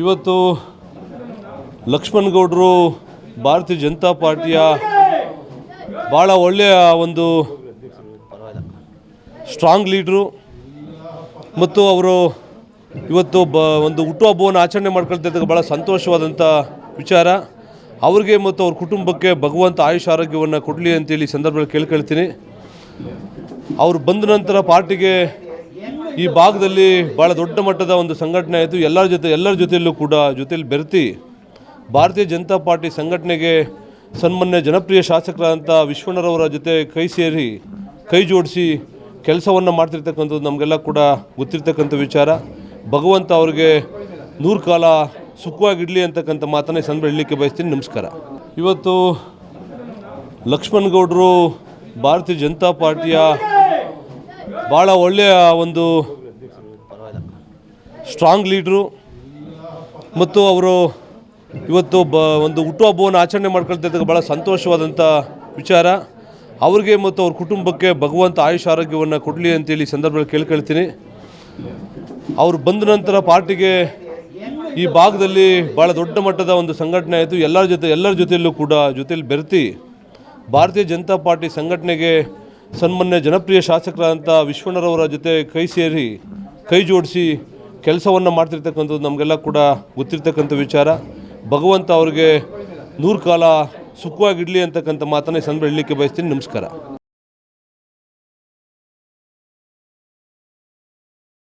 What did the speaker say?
ಇವತ್ತು ಲಕ್ಷ್ಮಣ್ ಗೌಡರು ಭಾರತೀಯ ಜನತಾ ಪಾರ್ಟಿಯ ಭಾಳ ಒಳ್ಳೆಯ ಒಂದು ಸ್ಟ್ರಾಂಗ್ ಲೀಡ್ರು ಮತ್ತು ಅವರು ಇವತ್ತು ಬ ಒಂದು ಹುಟ್ಟುಹಬ್ಬವನ್ನು ಆಚರಣೆ ಮಾಡ್ಕೊಳ್ತಿದ್ದಾಗ ಭಾಳ ಸಂತೋಷವಾದಂಥ ವಿಚಾರ. ಅವ್ರಿಗೆ ಮತ್ತು ಅವ್ರ ಕುಟುಂಬಕ್ಕೆ ಭಗವಂತ ಆಯುಷ್ ಆರೋಗ್ಯವನ್ನು ಕೊಡಲಿ ಅಂತೇಳಿ ಸಂದರ್ಭದಲ್ಲಿ ಕೇಳ್ಕೊಳ್ತೀನಿ. ಅವರು ಬಂದ ನಂತರ ಪಾರ್ಟಿಗೆ ಈ ಭಾಗದಲ್ಲಿ ಭಾಳ ದೊಡ್ಡ ಮಟ್ಟದ ಒಂದು ಸಂಘಟನೆ ಆಯಿತು. ಎಲ್ಲರ ಜೊತೆ ಎಲ್ಲರ ಜೊತೆಯಲ್ಲೂ ಕೂಡ ಜೊತೆಯಲ್ಲಿ ಬೆರೆತಿ ಭಾರತೀಯ ಜನತಾ ಪಾರ್ಟಿ ಸಂಘಟನೆಗೆ ಸನ್ಮಾನ್ಯ ಜನಪ್ರಿಯ ಶಾಸಕರಾದಂಥ ವಿಶ್ವಣ್ಣರವರ ಜೊತೆ ಕೈ ಸೇರಿ ಕೈ ಜೋಡಿಸಿ ಕೆಲಸವನ್ನು ಮಾಡ್ತಿರ್ತಕ್ಕಂಥದ್ದು ನಮಗೆಲ್ಲ ಕೂಡ ಗೊತ್ತಿರ್ತಕ್ಕಂಥ ವಿಚಾರ. ಭಗವಂತ ಅವ್ರಿಗೆ ನೂರು ಕಾಲ ಸುಖವಾಗಿಡಲಿ ಅಂತಕ್ಕಂಥ ಮಾತನ್ನೇ ಸಂದ ಸಂದರ್ಭ ಹೇಳಲಿಕ್ಕೆ ಬಯಸ್ತೀನಿ. ನಮಸ್ಕಾರ. ಇವತ್ತು ಲಕ್ಷ್ಮಣ್ ಗೌಡರು ಭಾರತೀಯ ಜನತಾ ಪಾರ್ಟಿಯ ಭಾಳ ಒಳ್ಳೆಯ ಒಂದು ಸ್ಟ್ರಾಂಗ್ ಲೀಡ್ರು ಮತ್ತು ಅವರು ಇವತ್ತು ಬ ಒಂದು ಹುಟ್ಟುಹಬ್ಬವನ್ನು ಆಚರಣೆ ಮಾಡ್ಕೊಳ್ತಿದ್ದಾಗ ಭಾಳ ಸಂತೋಷವಾದಂಥ ವಿಚಾರ. ಅವ್ರಿಗೆ ಮತ್ತು ಅವ್ರ ಕುಟುಂಬಕ್ಕೆ ಭಗವಂತ ಆಯುಷ್ ಆರೋಗ್ಯವನ್ನು ಕೊಡಲಿ ಅಂತೇಳಿ ಸಂದರ್ಭದಲ್ಲಿ ಕೇಳ್ಕೊಳ್ತೀನಿ. ಅವರು ಬಂದ ನಂತರ ಪಾರ್ಟಿಗೆ ಈ ಭಾಗದಲ್ಲಿ ಭಾಳ ದೊಡ್ಡ ಮಟ್ಟದ ಒಂದು ಸಂಘಟನೆ ಆಯಿತು. ಎಲ್ಲರ ಜೊತೆ ಎಲ್ಲರ ಜೊತೆಯಲ್ಲೂ ಕೂಡ ಜೊತೆಯಲ್ಲಿ ಬೆರೆತಿ ಭಾರತೀಯ ಜನತಾ ಪಾರ್ಟಿ ಸಂಘಟನೆಗೆ ಸನ್ಮಾನ್ಯ ಜನಪ್ರಿಯ ಶಾಸಕರಾದಂಥ ವಿಶ್ವಣ್ಣರವರ ಜೊತೆ ಕೈ ಸೇರಿ ಕೈ ಜೋಡಿಸಿ ಕೆಲಸವನ್ನು ಮಾಡ್ತಿರ್ತಕ್ಕಂಥದ್ದು ನಮಗೆಲ್ಲ ಕೂಡ ಗೊತ್ತಿರ್ತಕ್ಕಂಥ ವಿಚಾರ. ಭಗವಂತ ಅವ್ರಿಗೆ ನೂರು ಕಾಲ ಸುಖವಾಗಿಡಲಿ ಅಂತಕ್ಕಂಥ ಮಾತನ್ನೇ ಈ ಹೇಳಲಿಕ್ಕೆ ಬಯಸ್ತೀನಿ. ನಮಸ್ಕಾರ.